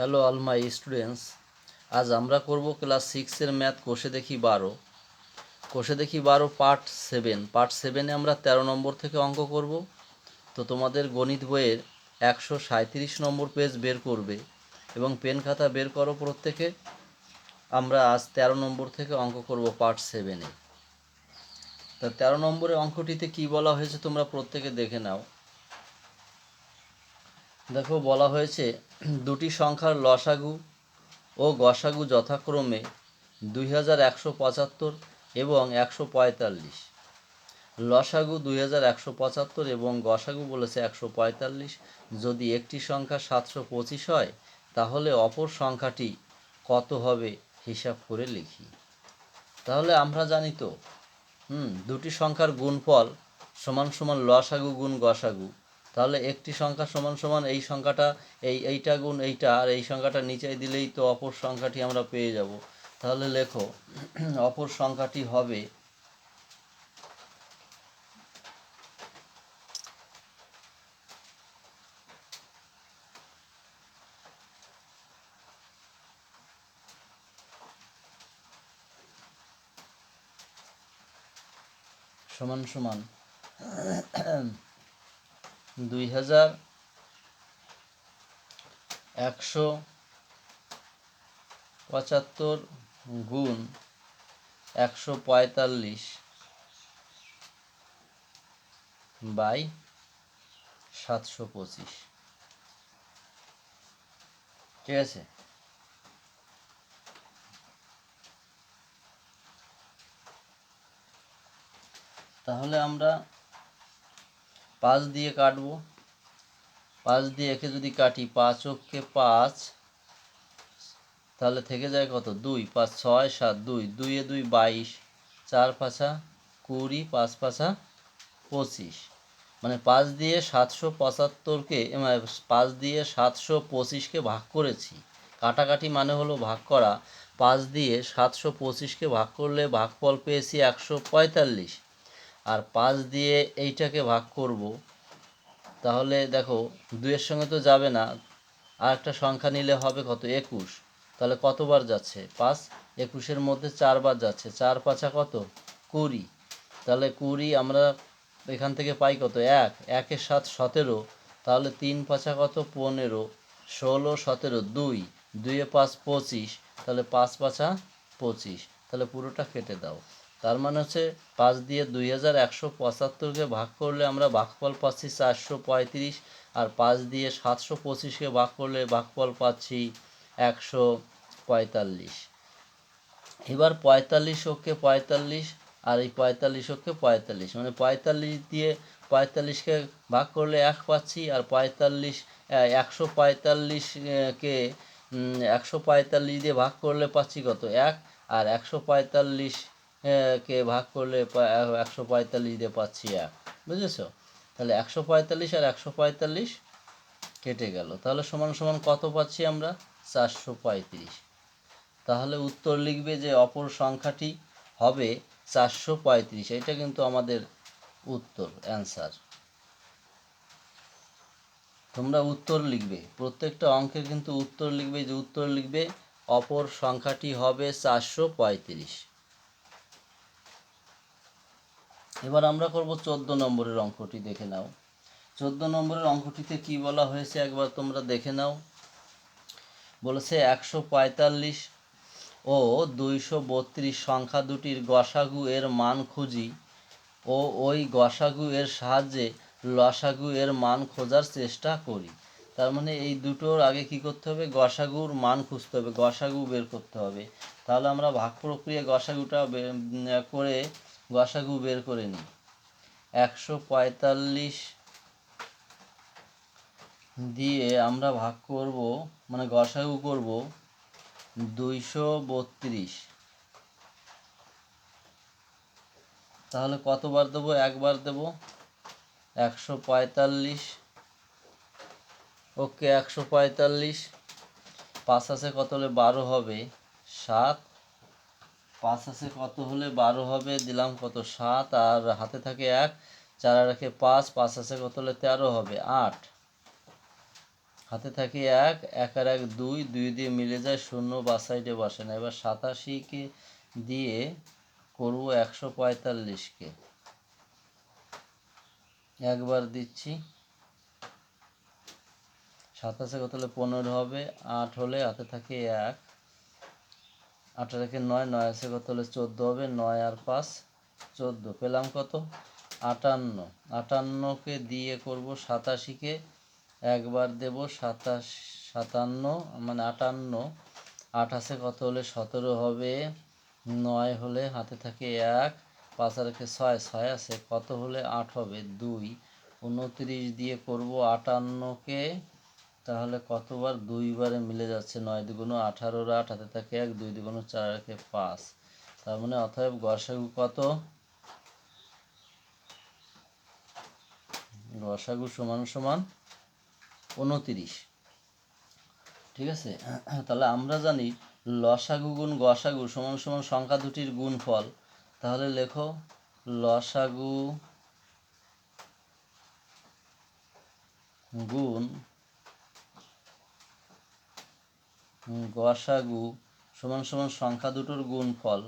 Hello all students আজ আমরা করব ক্লাস সিক্সের ম্যাথ কোষে দেখি বারো। কোষে দেখি বারো পার্ট সেভেন পার্ট সেভেনে আমরা তেরো নম্বর থেকে অঙ্ক করব। তো তোমাদের গণিত বইয়ের একশো সাঁত্রিশ নম্বর পেজ বের করবে এবং পেন খাতা বের করো প্রত্যেকে। আমরা আজ তেরো নম্বর থেকে অঙ্ক করব পার্ট সেভেনে তা তেরো নম্বরের অঙ্কটিতে কি বলা হয়েছে তোমরা প্রত্যেকে দেখে নাও। দেখো, বলা হয়েছে দুটি সংখ্যার লসাগু ও গসাগু যথাক্রমে দুই হাজার একশো পঁচাত্তর এবং একশো পঁয়তাল্লিশ। লসাগু দুই হাজার একশো পঁচাত্তর এবং গসাগু বলেছে একশো পঁয়তাল্লিশ। যদি একটি সংখ্যা সাতশো পঁচিশ হয়, তাহলে অপর সংখ্যাটি কত হবে হিসাব করে লিখি। তাহলে আমরা জানি তো, হুম, দুটি সংখ্যার গুণফল সমান সমান লসাগু গুণ গসাগু। তাহলে একটি সংখ্যা সমান সমান এই সংখ্যাটা, এই এইটা গুণ এইটা, আর এই সংখ্যাটা নিচে দিলেই তো অপর সংখ্যাটি আমরা পেয়ে যাব। তাহলে লেখো, অপর সংখ্যাটি হবে সমান সমান দুই হাজার একশো পঁচাত্তর গুণ একশো পঁয়তাল্লিশ বাই সাতশো পঁচিশ। ঠিক আছে? তাহলে আমরা পাঁচ দিয়ে কাটবো। পাঁচ দিয়ে একে যদি কাটি পাঁচ অক্ষে পাঁচ, তাহলে থেকে যায় কত? দুই, পাঁচ, ছয়, সাত, দুই। দুইয়ে দুই বাইশ, চার পাঁচা কুড়ি, পাঁচ পাঁচা পঁচিশ। মানে পাঁচ দিয়ে সাতশো পঁচাত্তরকে মানে পাঁচ দিয়ে সাতশো পঁচিশকে ভাগ করেছি। কাটাকাটি মানে হলো ভাগ করা। পাঁচ দিয়ে সাতশো পঁচিশকে ভাগ করলে ভাগফল পেয়েছি একশো পঁয়তাল্লিশ। আর পাঁচ দিয়ে এইটাকে ভাগ করব, তাহলে দেখো দুইয়ের সঙ্গে তো যাবে না, আর একটা সংখ্যা নিলে হবে কত? একুশ। তাহলে কতবার যাচ্ছে? পাঁচ। একুশের মধ্যে চারবার যাচ্ছে। চার পাঁচা কত? কুড়ি। তাহলে কুড়ি আমরা এখান থেকে পাই কত? এক। একের সাত সতেরো। তাহলে তিন পাঁচা কত? পনেরো। ষোলো, সতেরো, দুই। দুইয়ে পাঁচ, পঁচিশ। তাহলে পাঁচ পাঁচা, পঁচিশ। তাহলে পুরোটা কেটে দাও। তার মানে হচ্ছে পাঁচ দিয়ে দুই হাজার একশো পঁচাত্তরকে ভাগ করলে আমরা ভাগফল পাচ্ছি চারশো পঁয়ত্রিশ, আর পাঁচ দিয়ে সাতশো পঁচিশকে ভাগ করলে ভাগফল পাচ্ছি একশো পঁয়তাল্লিশ। এবার পঁয়তাল্লিশ ওকে পঁয়তাল্লিশ, আর এই পঁয়তাল্লিশ ওকে পঁয়তাল্লিশ। মানে পঁয়তাল্লিশ দিয়ে পঁয়তাল্লিশকে ভাগ করলে এক পাচ্ছি, আর পঁয়তাল্লিশ একশো পঁয়তাল্লিশ কে একশো পঁয়তাল্লিশ দিয়ে ভাগ করলে পাচ্ছি কত? এক, আর একশো পঁয়তাল্লিশ কে ভাগ করলে একশো পঁয়তাল্লিশ দিয়ে পাচ্ছি এক। বুঝেছ? তাহলে একশো পঁয়তাল্লিশ আর একশো পঁয়তাল্লিশ কেটে গেল। তাহলে সমান সমান কত পাচ্ছি আমরা? চারশো পঁয়ত্রিশ। তাহলে উত্তর লিখবে যে অপর সংখ্যাটি হবে চারশো পঁয়ত্রিশ। এটা কিন্তু আমাদের উত্তর, অ্যান্সার। তোমরা উত্তর লিখবে। প্রত্যেকটা অঙ্কের কিন্তু উত্তর লিখবে যে উত্তর লিখবে অপর সংখ্যাটি হবে চারশো পঁয়ত্রিশ। এবার আমরা করব চোদ্দ নম্বরের অঙ্কটি, দেখে নাও। চোদ্দ নম্বরের অঙ্কটিতে কি বলা হয়েছে একবার তোমরা দেখে নাও। বলেছে একশো পঁয়তাল্লিশ ও দুইশো বত্রিশ সংখ্যা দুটির গসাগু এর মান খুঁজি ও ওই গসাগু এর সাহায্যে লসাগু এর মান খোঁজার চেষ্টা করি। তার মানে এই দুটোর আগে কি করতে হবে? গসাগুর মান খুঁজতে হবে, গসাগু বের করতে হবে। তাহলে আমরা ভাগ প্রক্রিয়া গসাগুটা করে গসাগু বের করে নিই একশো পঁয়তাল্লিশ দিয়ে আমরা ভাগ করব মানে গসাগু করব দুইশো বত্রিশ। তাহলে কতবার দেবো? একবার দেব। একশো পঁয়তাল্লিশ। ওকে, একশো পঁয়তাল্লিশ। পাঁচ আছে, কত হলে বারো হবে? সাত। পাঁচ আছে কত হলে বারো হবে, দিলাম কত সাত, আর হাতে থাকে এক, চার রেখে পাঁচ পাঁচ আছে কত হলে তেরো হবে, আট। হাতে থাকে এক এক আর এক দুই দুই দিয়ে মিলে যায় শূন্য, বা সাইডে বসে না। এবার সাতাশিকে দিয়ে করব একশো পঁয়তাল্লিশকে। একবার দিচ্ছি। সাতাশে কত হলে পনেরো হবে, আট হলে হাতে থাকে এক। আট রেখে নয় নয় আছে কত হলে চোদ্দ হবে? নয় আর পাঁচ, চোদ্দ। পেলাম কত? আটান্ন। আটান্নকে দিয়ে করব সাতাশিকে। একবার দেব সাতাশ, সাতান্ন মানে আটান্ন। আঠাশে কত হলে সতেরো হবে? নয় হলে হাতে থাকে এক। পাঁচ আর একে ছয় ছয় আছে কত হলে আট হবে? দুই। উনত্রিশ দিয়ে করব আটান্নকে। তাহলে কতবার দুইবারে মিলে যাচ্ছে নয় দুগুণ আঠারোর আট, হাতে থাকে এক, দুই দুগুণ চার, একে পাঁচ। তার মানে অতএব গসাগু কত? গসাগু সমান সমান উনতিরিশ। ঠিক আছে? তাহলে আমরা জানি লসাগু গুণ গসাগু সমান সমান সংখ্যা দুটির গুণফল। তাহলে লেখো লসাগু গুণ গসাগু সমান সমান সংখ্যা দুটোর গুণফল।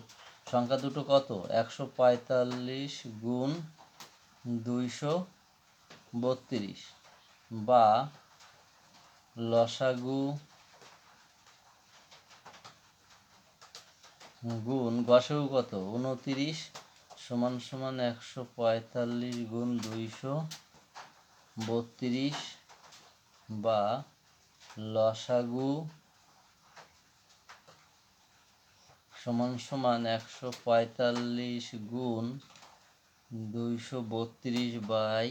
সংখ্যা দুটো কত? একশো পঁয়তাল্লিশ গুণ দুইশো বত্রিশ। বা লসাগু গুণ গসাগু কত? উনতিরিশ সমান সমান একশো পঁয়তাল্লিশ গুণ দুইশো বত্রিশ। বা লসাগু সমান সমান একশো পঁয়তাল্লিশ গুণ দুইশো বত্রিশ বাই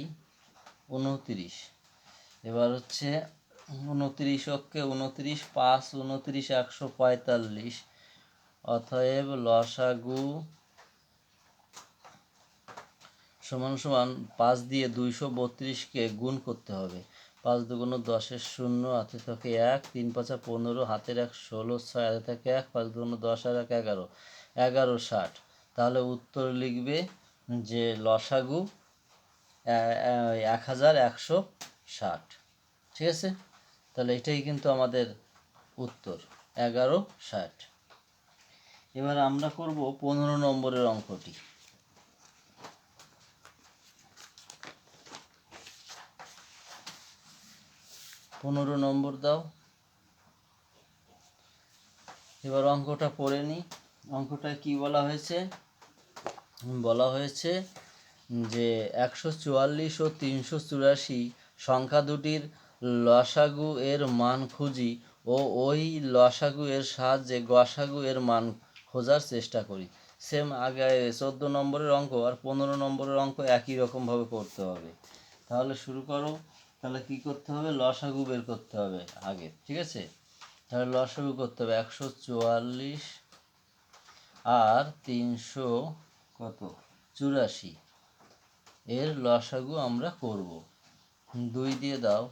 উনত্রিশ এবার হচ্ছে উনত্রিশ অক্ষে উনত্রিশ পাঁচ উনত্রিশ একশো পঁয়তাল্লিশ। অতএব লসাগু সমান সমান পাঁচ দিয়ে দুইশো বত্রিশকে গুণ করতে হবে। পাঁচ দুগুণ দশের শূন্য হাতে থাকে এক, তিন পাঁচা পনেরো, হাতের এক ষোলো, ছয় হাতে থাকে এক, পাঁচ দুগুণ দশ আর এক, এগারো। এগারো ষাট। তাহলে উত্তর লিখবে যে লসাগু এক হাজার একশো ষাট। ঠিক আছে? তাহলে এটাই কিন্তু আমাদের উত্তর, এগারো ষাট। এবার আমরা করব পনেরো নম্বরের অঙ্কটি। পনেরো নম্বর দাও। এবার অঙ্কটা পড়ে নিই অঙ্কটা কি বলা হয়েছে? বলা হয়েছে যে একশো চুয়াল্লিশ ও তিনশো চুরাশি সংখ্যা দুটির লসাগু এর মান খুঁজি ও ওই লসাগু এর সাহায্যে গসাগু এর মান খোঁজার চেষ্টা করি। সেম আগে চোদ্দ নম্বরের অঙ্ক আর পনেরো নম্বরের অঙ্ক একই রকমভাবে করতে হবে। তাহলে শুরু করো। তাহলে কি করতে হবে? লসাগু বের করতে হবে আগে, ঠিক আছে? তাহলে লসাগু করতে হবে একশো চুয়াল্লিশ আর তিনশো কত? চুরাশি। এর লসাগু আমরা করব। দুই দিয়ে দাও।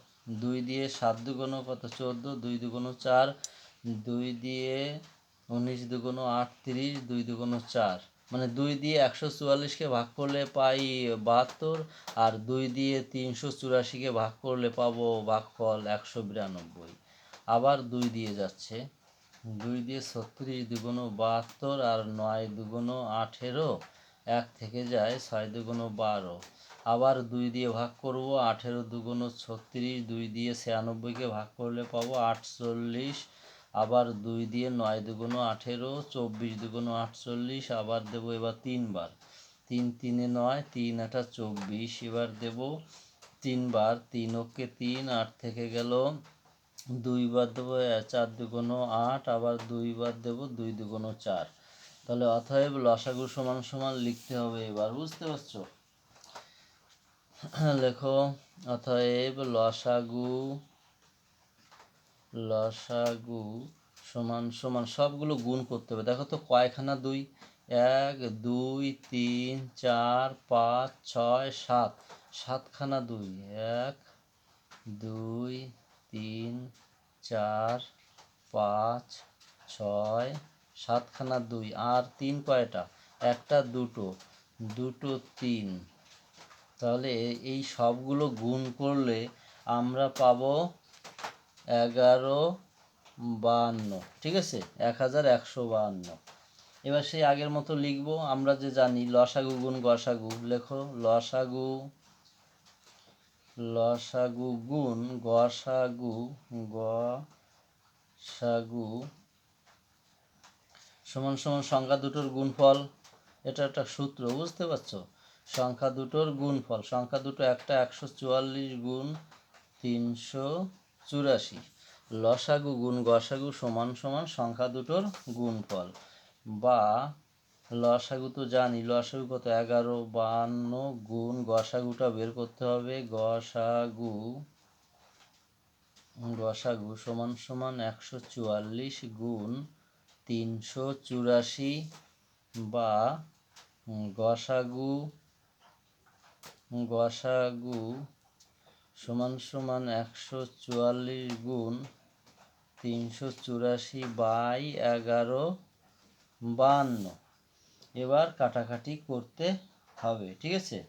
দুই দিয়ে সাত দুগুণ কত? চোদ্দ। দুই দুগুণ চার। দুই দিয়ে উনিশ দুগুণ আটত্রিশ। দুই দুগুণ চার। মানে দুই দিয়ে একশো চুয়াল্লিশকে ভাগ করলে পাই বাহাত্তর, আর দুই দিয়ে তিনশো চুরাশিকে ভাগ করলে পাবো ভাগফল একশো বিরানব্বই। আবার দুই দিয়ে যাচ্ছে। দুই দিয়ে ছত্রিশ দুগুণ বাহাত্তর আর নয় দুগুণ আঠেরো এক থেকে যায় ছয় দুগুণ বারো। আবার দুই দিয়ে ভাগ করব আঠেরো দুগুণ ছত্রিশ, দুই দিয়ে ছিয়ানব্বইকে ভাগ করলে পাবো আটচল্লিশ আবার দুই দিয়ে নয় দুগুণ আঠেরো, চব্বিশ দুগুণ আটচল্লিশ, আবার দেব এবার তিনবার। তিন তিনে নয়, তিন আটা চব্বিশ, এবার দেব তিনবার। তিন ওকে তিন, আট থেকে গেল দুইবার দেবো চার দুগুণ আট, আবার দুইবার দেব দুই দুগুণ চার। তাহলে অতএব লসাগু সমান সমান লিখতে হবে এবার, বুঝতে পারছ? লেখো, অতএব লসাগু লসাগু সমান সমান সবগুলো গুণ করতে হবে। দেখো তো, কয়খানা? দুই। এক, দুই, তিন, চার, পাঁচ, ছয়, সাত। সাতখানা দুই। এক, দুই, তিন, চার, পাঁচ, ছয়, সাতখানা দুই। আর তিন কয়টা? একটা, দুটো। দুটো, তিন। তাহলে এই সবগুলো গুণ করলে আমরা পাবো এগারো বাহান্ন ঠিক আছে? এক হাজার একশো বাহান্ন এবার সেই আগের মতো লিখব, আমরা যে জানি লসাগু গুণ গসাগু, লেখো লসাগু লসাগু গুণ গসাগু গসাগু সমান সমান সংখ্যা দুটোর গুণফল। এটা একটা সূত্র, বুঝতে পারছ? সংখ্যা দুটোর গুণফল, সংখ্যা দুটো একটা একশো চুয়াল্লিশ গুণ তিনশো চুরাশি। লসাগু গুণ গসাগু সমান সমান সংখ্যা দুটোর গুণফল। বা, লসাগু তো জানি, লসাগু কত? এগারো, বাহান্ন গুণ গসাগুটা বের করতে হবে। গসাগু গসাগু সমান সমান একশো চুয়াল্লিশ গুণ তিনশো চুরাশি। বা, গসাগু গসাগু সমান সমান একশো চুয়াল্লিশ গুণ তিনশো চুরাশি বাই এগারো বান্ন। এবার কাটাকাটি করতে হবে, ঠিক আছে?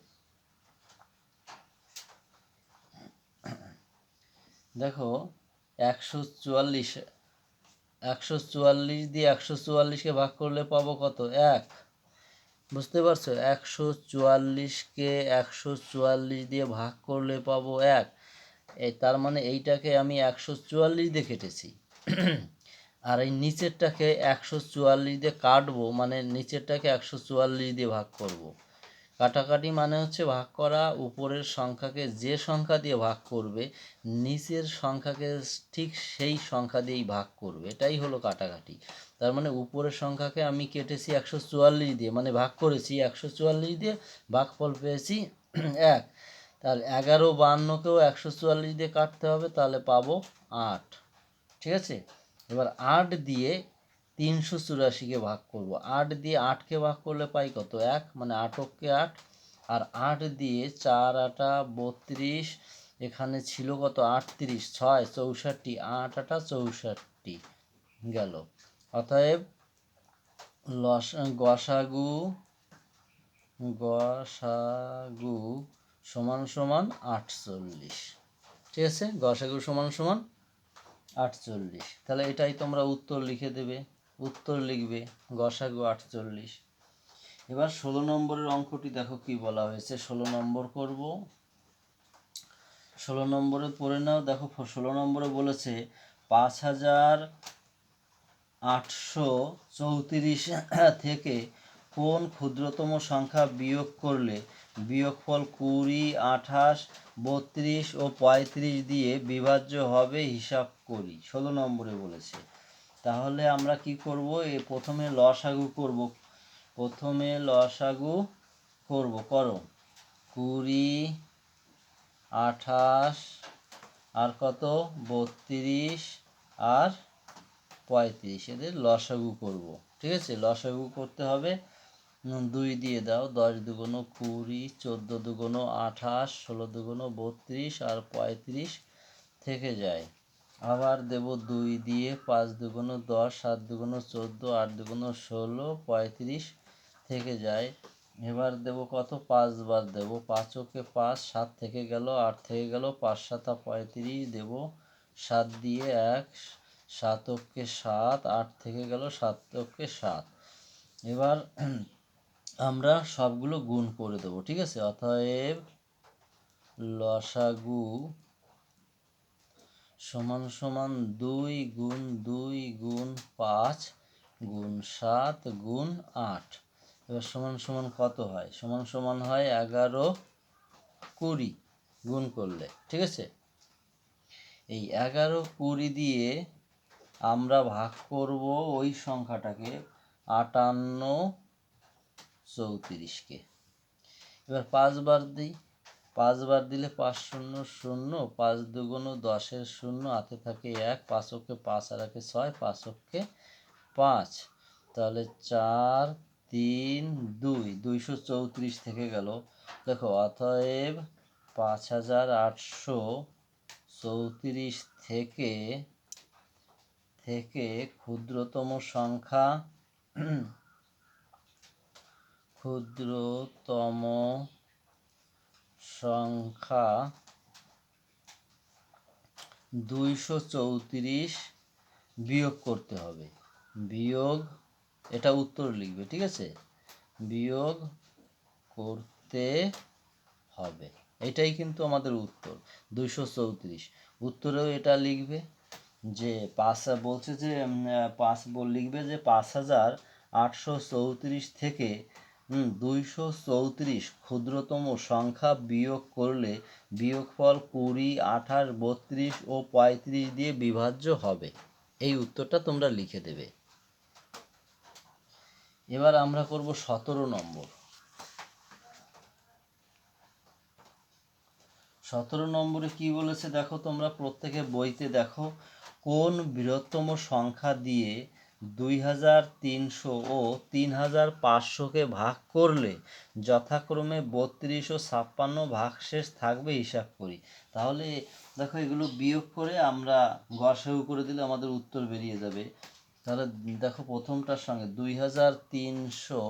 দেখো, একশো চুয়াল্লিশ একশো চুয়াল্লিশ দিয়ে একশো চুয়াল্লিশকে ভাগ করলে পাবো কত? এক। বুঝতে পারছ? একশো চুয়াল্লিশকে একশো চুয়াল্লিশ দিয়ে ভাগ করলে পাবো এক। তার মানে এইটাকে আমি একশো চুয়াল্লিশ দিয়ে কেটেছি। আর এই নিচেরটাকে একশো চুয়াল্লিশ দিয়ে কাটবো মানে নিচেরটাকে একশো চুয়াল্লিশ দিয়ে ভাগ করব। কাটাকাটি মানে হচ্ছে ভাগ করা, উপরের সংখ্যাকে যে সংখ্যা দিয়ে ভাগ করবে, নিচের সংখ্যাকে ঠিক সেই সংখ্যা দিয়েই ভাগ করবে। এটাই হলো কাটাকাটি। তার মানে উপরের সংখ্যাকে আমি কেটেছি একশো চুয়াল্লিশ দিয়ে মানে ভাগ করেছি একশো চুয়াল্লিশ দিয়ে, ভাগফল পেয়েছি এক। তাহলে এগারো বান্নকেও একশো চুয়াল্লিশ দিয়ে কাটতে হবে, তাহলে পাবো আট। ঠিক আছে? এবার আট দিয়ে তিনশো চুরাশিকে ভাগ করব। আট দিয়ে আটকে ভাগ করলে পাই কত? এক মানে আটককে আট। আর আট দিয়ে চার আটা বত্রিশ, এখানে ছিল কত? আটত্রিশ, ছয়, চৌষট্টি, আট আটা চৌষট্টি গেল। অতএব লস, গসাগু গসাগু সমান সমান আটচল্লিশ। ঠিক আছে? গসাগু সমান সমান আটচল্লিশ। তাহলে এটাই তোমরা উত্তর লিখে দেবে। উত্তর লিখবে গসাগু আটচল্লিশ। এবার ষোলো নম্বরের অঙ্কটি দেখো কি বলা হয়েছে। ষোলো নম্বর করব। ষোলো নম্বরে পড়ে নাও। দেখো ষোলো নম্বরে বলেছে পাঁচ হাজার আটশো চৌত্রিশ থেকে কোন ক্ষুদ্রতম সংখ্যা বিয়োগ করলে বিয়োগফল কুড়ি, আঠাশ, বত্রিশ ও পঁয়ত্রিশ দিয়ে বিভাজ্য হবে হিসাব করি। ষোলো নম্বরে বলেছে। তাহলে আমরা কি করব? এ প্রথমে লসাগু করব। প্রথমে লসাগু করব। করো। কুড়ি, আঠাশ, আর কত? বত্রিশ, আর পঁয়ত্রিশ। এদের লসাগু করব। ঠিক আছে? লসাগু করতে হবে। দুই দিয়ে দাও। দশ দুগুণ কুড়ি, চোদ্দ দুগুণ আঠাশ, ষোলো দুগুণ বত্রিশ, আর পঁয়ত্রিশ থেকে যায়। আবার দেব দুই দিয়ে পাঁচ দুগুণ দশ, সাত দুগুণ চোদ্দ, আট দুগুণ ষোলো, পঁয়ত্রিশ থেকে যায়। এবার দেব কত? পাঁচবার দেব। পাঁচকে পাঁচ, সাত থেকে গেল, আট থেকে গেল, পাঁচ সাতা পঁয়ত্রিশ দেব। সাত দিয়ে এক সাতককে সাত, আট থেকে গেল সাতককে সাত। এবার আমরা সবগুলো গুণ করে দেবো, ঠিক আছে? অতএব লসাগু সমান সমান দুই গুণ দুই গুণ পাঁচ গুণ সাত গুণ আট। এবার সমান সমান কত হয়? সমান সমান হয় এগারো কুড়ি গুণ করলে, ঠিক আছে? এই এগারো কুড়ি দিয়ে আমরা ভাগ করব ওই সংখ্যাটাকে আটান্ন চৌত্রিশকে। এবার পাঁচবার দিই। পাঁচবার দিলে পাঁচ শূন্য শূন্য, পাঁচ দুগুণ দশের শূন্য হাতে থাকে এক পাঁচকে পাঁচ আর একে ছয় পাঁচকে পাঁচ। তাহলে চার, তিন, দুই, দুইশো চৌত্রিশ থেকে গেল। দেখো, অতএব পাঁচ হাজার আটশো চৌত্রিশ থেকে থেকে ক্ষুদ্রতম সংখ্যা, ক্ষুদ্রতম সংখ্যা দুইশো চৌত্রিশ বিয়োগ করতে হবে। বিয়োগ, এটা উত্তর লিখবে, ঠিক আছে? বিয়োগ করতে হবে। এটাই কিন্তু আমাদের উত্তর, দুইশো চৌত্রিশ। উত্তরেও এটা লিখবে যে পাঁচ, বলছে যে পাঁচ, লিখবে যে পাঁচ হাজার আটশো চৌত্রিশ থেকে দুইশো চৌত্রিশ ক্ষুদ্রতম সংখ্যা বিয়োগ করলে বিয়োগফল কুড়ি, আঠাশ, বত্রিশ ও পঁয়ত্রিশ দিয়ে বিভাজ্য হবে। এই উত্তরটা তোমরা লিখে দেবে। এবার আমরা করব সতেরো নম্বর। সতেরো নম্বরে কি বলেছে দেখো তোমরা, প্রত্যেকে বইতে দেখো, কোন বৃহত্তম সংখ্যা দিয়ে দুই হাজার তিনশো ও তিন হাজার পাঁচশোকে ভাগ করলে যথাক্রমে বত্রিশ ও ছাপ্পান্ন ভাগশেষ থাকবে হিসাব করি। তাহলে দেখো এগুলো বিয়োগ করে আমরা গড়সাগু করে দিলে আমাদের উত্তর বেরিয়ে যাবে। তাহলে দেখো প্রথমটার সঙ্গে দুই হাজার তিনশো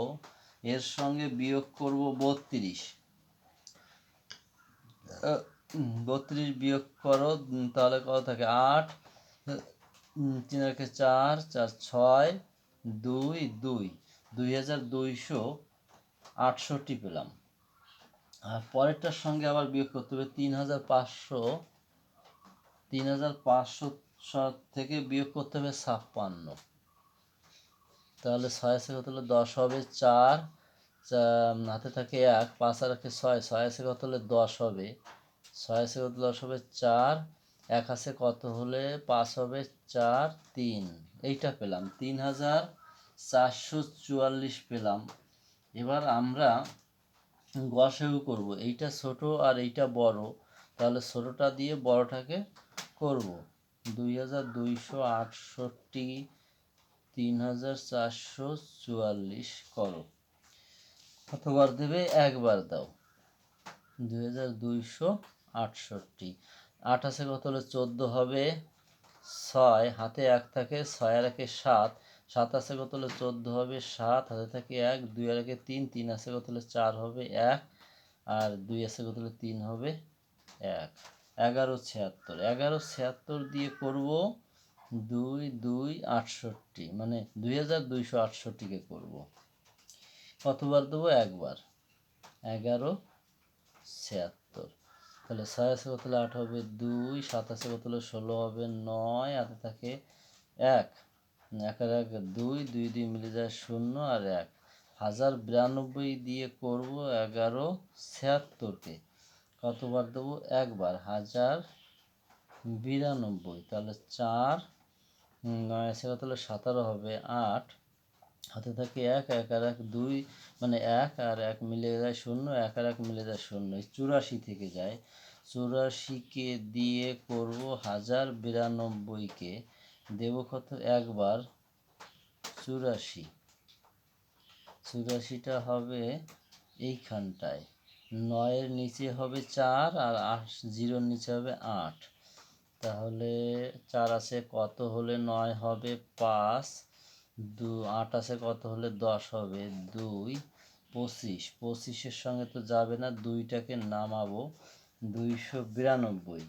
এর সঙ্গে বিয়োগ করব বত্রিশ। বত্রিশ বিয়োগ করো তাহলে কত থাকে? আট। তিন একে চার চার ছয়, দুই দুই। দুই হাজার দুইশো আটষট্টি পেলাম। আর পরেরটার সঙ্গে আবার বিয়োগ করতে হবে তিন হাজার পাঁচশো। তিন হাজার পাঁচশো থেকে বিয়োগ করতে হবে ছাপ্পান্ন। তাহলে ছয় আছে কত হলে? দশ হবে চার। হাতে থাকে এক, পাঁচ আর একে ছয় ছয় আছে কত হলে? দশ হবে। ছয় আছে কত দশ হবে চার। এক আছে কত হলে পাঁচ হবে চার, তিন। এইটা পেলাম, তিন হাজার চারশো চুয়াল্লিশ পেলাম। এবার আমরা গসেও করব, এইটা ছোট আর এইটা বড়। তাহলে ছোটোটা দিয়ে বড়টাকে করব। দুই হাজার দুইশো আটষট্টি, তিন হাজার চারশো চুয়াল্লিশ করো। কতবার দেবে? একবার দাও। দুই হাজার দুইশো আটষট্টি। আছে কত হলে চোদ্দ হবে ছয়, হাতে এক থাকে ছয়, আর একে সাত। সাত আছে কত হলে চোদ্দ হবে সাত, হাতে থাকে এক, দুই, আর একে তিন। তিন আছে কত হলে চার হবে এক, আর দুই আছে কত হলে তিন হবে এক। এগারো, ছিয়াত্তর। এগারো, ছিয়াত্তর দিয়ে করব দুই দুই, আটষট্টি। মানে দুই হাজার দুইশো আটষট্টিকে করব। কতবার দেবো? একবার। এগারো, ছিয়াত্তর। তাহলে ছয় আছে কত হলে আট হবে দুই, সাত আছে কত হলে ষোলো হবে নয় হাতে থাকে এক। এক আর এক দুই দুই দুই মিলে যায় শূন্য আর এক। হাজার বিরানব্বই দিয়ে করব এগারো ছিয়াত্তরকে। কতবার দেবো? একবার। হাজার বিরানব্বই। তাহলে চার নয় আছে কত হলে সতেরো হবে আট। হাতে থাকে এক এক আর এক দুই মানে এক আর এক মিলে যায় শূন্য, এক আর এক মিলে যায় শূন্য। চুরাশি থেকে যায়। চুরাশিকে দিয়ে করব হাজার বিরানব্বইকে। দেব কত? একবার চুরাশি। চুরাশিটা হবে এইখানটায়। নয়ের নিচে হবে চার আর আট, জিরোর নিচে হবে আট। তাহলে চার আছে, কত হলে নয় হবে? পাঁচ। দু, আট আছে কত হলে দশ হবে? দুই, পঁচিশ। পঁচিশের সঙ্গে তো যাবে না, দুইটাকে নামাবো। দুইশো বিরানব্বই।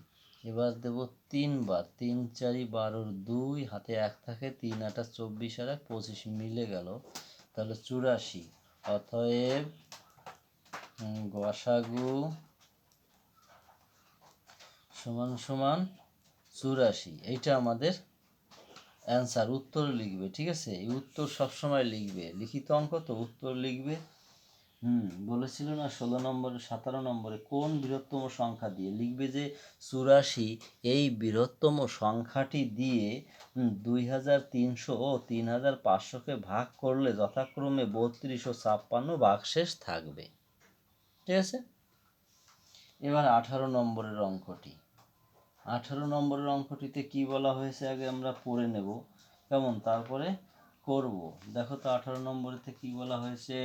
এবার দেব তিনবার। তিন, চারি, বারোর দুই, হাতে এক থাকে, তিন, আটা চব্বিশ আর এক পঁচিশ মিলে গেল। তাহলে চুরাশি। অতএব গসাগু সমান সমান চুরাশি। এইটা আমাদের অ্যান্সার উত্তর লিখবে, ঠিক আছে? এই উত্তর সবসময় লিখবে। লিখিত অঙ্ক তো উত্তর লিখবে। হুম, বলেছিল না ষোলো নম্বরে, সতেরো নম্বরে কোন বৃহত্তম সংখ্যা দিয়ে? লিখবে যে চুরাশি, এই বৃহত্তম সংখ্যাটি দিয়ে দুই হাজার তিনশো ও তিন হাজার পাঁচশোকে ভাগ করলে যথাক্রমে বত্রিশ ও ছাপ্পান্ন ভাগশেষ থাকবে। ঠিক আছে? এবার আঠারো নম্বরের অঙ্কটি। আঠারো নম্বরের অঙ্কটিতে কি বলা হয়েছে আগে আমরা পড়ে নেব। কেমন? তারপরে করব। দেখো তো আঠারো নম্বরেতে কি বলা হয়েছে?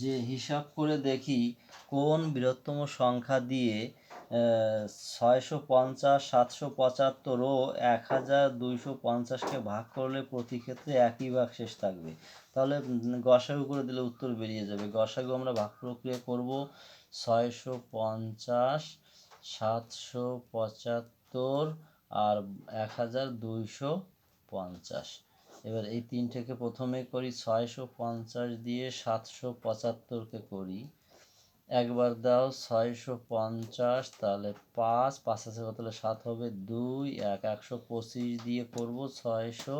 যে হিসাব করে দেখি কোন বৃহত্তম সংখ্যা দিয়ে ছয়শো পঞ্চাশ, সাতশো পঁচাত্তর ও এক হাজার দুইশো পঞ্চাশকে ভাগ করলে প্রতি ক্ষেত্রে একই ভাগ শেষ থাকবে। তাহলে গসাগু করে দিলে উত্তর বেরিয়ে যাবে। গসাগু আমরা ভাগ প্রক্রিয়া করব। ছয়শো পঞ্চাশ সাতশো পঁচাত্তর আর এক হাজার দুইশো পঞ্চাশ। এবার এই তিনটেকে প্রথমে করি ছয়শো পঞ্চাশ দিয়ে সাতশো পঁচাত্তরকে করি। একবার দাও ছয়শো পঞ্চাশ, তাহলে পাঁচ পাঁচ আছে কত? হলে সাত হবে দুই, এক, একশো পঁচিশ দিয়ে করব ছয়শো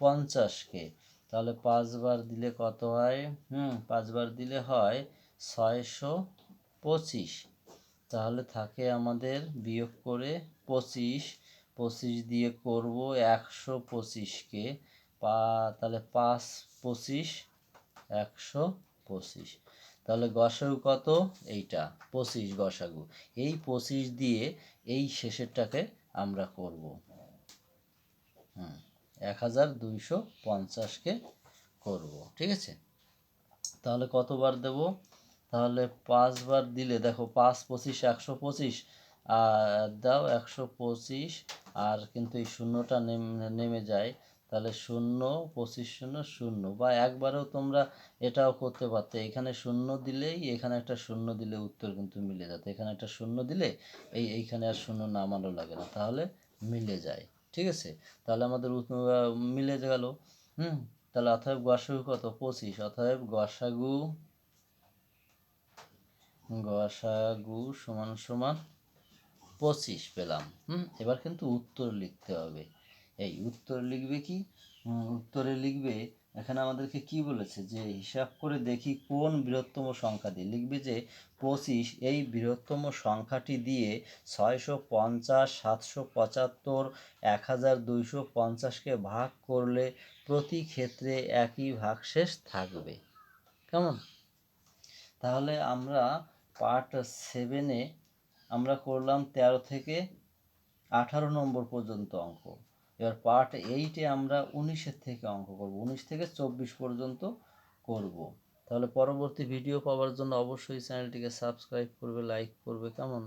পঞ্চাশকে। তাহলে পাঁচবার দিলে কত হয়? হুম, পাঁচবার দিলে হয় ছয়শো পঁচিশ। তাহলে থাকে আমাদের বিয়োগ করে পঁচিশ। পঁচিশ দিয়ে করব একশো পঁচিশকে। পা, তাহলে পাঁচ পঁচিশ, একশো পঁচিশ। তাহলে গসাগু কত? এইটা, পঁচিশ গসাগু। এই পঁচিশ দিয়ে এই শেষেরটাকে আমরা করব। হুম, এক হাজার দুইশো পঞ্চাশকে করব, ঠিক আছে? তাহলে কতবার দেব? তাহলে পাঁচবার দিলে, দেখো পাঁচ পঁচিশ, একশো পঁচিশ আর দাও একশো পঁচিশ, আর কিন্তু এই শূন্যটা নেম- নেমে যায়, তাহলে শূন্য, পঁচিশ শূন্য শূন্য, বা একবারেও তোমরা এটাও করতে পারতে। এখানে শূন্য দিলেই, এখানে একটা শূন্য দিলে উত্তর কিন্তু মিলে যেত এখানে একটা শূন্য দিলে, এই, এইখানে আর শূন্য নামানো লাগে না, তাহলে মিলে যায়, ঠিক আছে? তাহলে আমাদের মিলে গেল, হুম? তাহলে অতএব গসাগু কত? পঁচিশ, অতএব গসাগু গসাগু সমান সমান পঁচিশ পেলাম। হুম, এবার কিন্তু উত্তর লিখতে হবে। এই উত্তর লিখবে কি? উত্তরে লিখবে, এখানে আমাদেরকে কি বলেছে? যে হিসাব করে দেখি কোন বৃহত্তম সংখ্যা দিয়ে। লিখবে যে পঁচিশ, এই বৃহত্তম সংখ্যাটি দিয়ে ছয়শো পঞ্চাশ, সাতশো পঁচাত্তর, এক হাজার দুইশো পঞ্চাশকে ভাগ করলে প্রতি ক্ষেত্রে একই ভাগশেষ থাকবে। কেমন? তাহলে আমরা পার্ট সেভেনে আমরা করলাম তেরো থেকে আঠারো নম্বর পর্যন্ত অঙ্ক। এবার পার্ট এইটে আমরা উনিশের থেকে অঙ্ক করব। উনিশ থেকে চব্বিশ পর্যন্ত করব। তাহলে পরবর্তী ভিডিও পাওয়ার জন্য অবশ্যই চ্যানেলটিকে সাবস্ক্রাইব করবে লাইক করবে, কেমন?